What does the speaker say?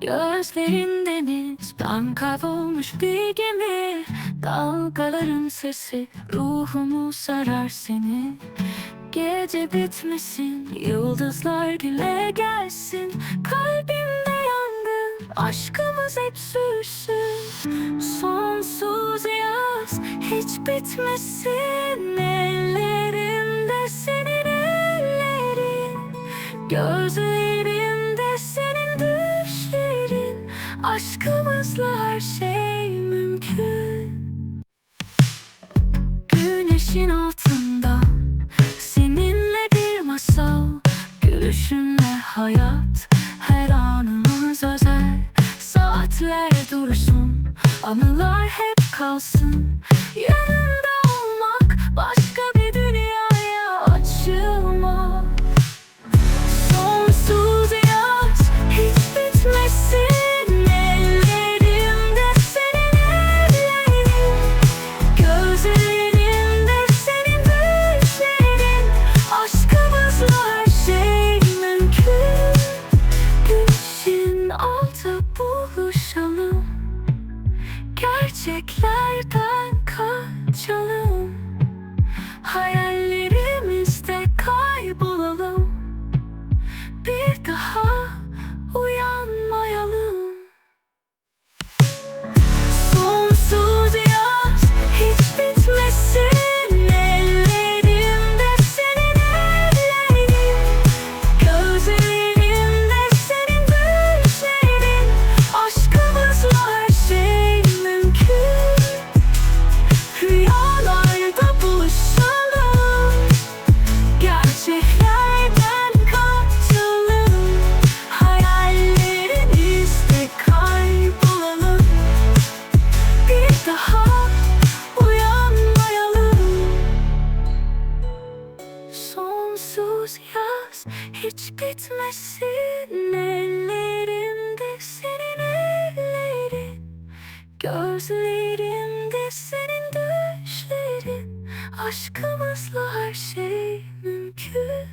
Gözlerin denizden kaybolmuş bir gemi. Dalgaların sesi ruhumu sarar seni. Gece bitmesin yıldızlar dile gelsin. Kalbimde yangın aşkımız hep sürsün. Sonsuz yaz hiç bitmesin. Ellerimde senin ellerin. Gözlerimde Aşkımızla her şey mümkün. Güneşin altında Seninle bir masal Gülüşünle hayat Her anımız özel. Saatler dursun Anılar hep kalsın. Yanında vibrant hiç bitmesin Ellerimde senin ellerin Gözlerimde senin düşlerin. Aşkımızla her şey mümkün.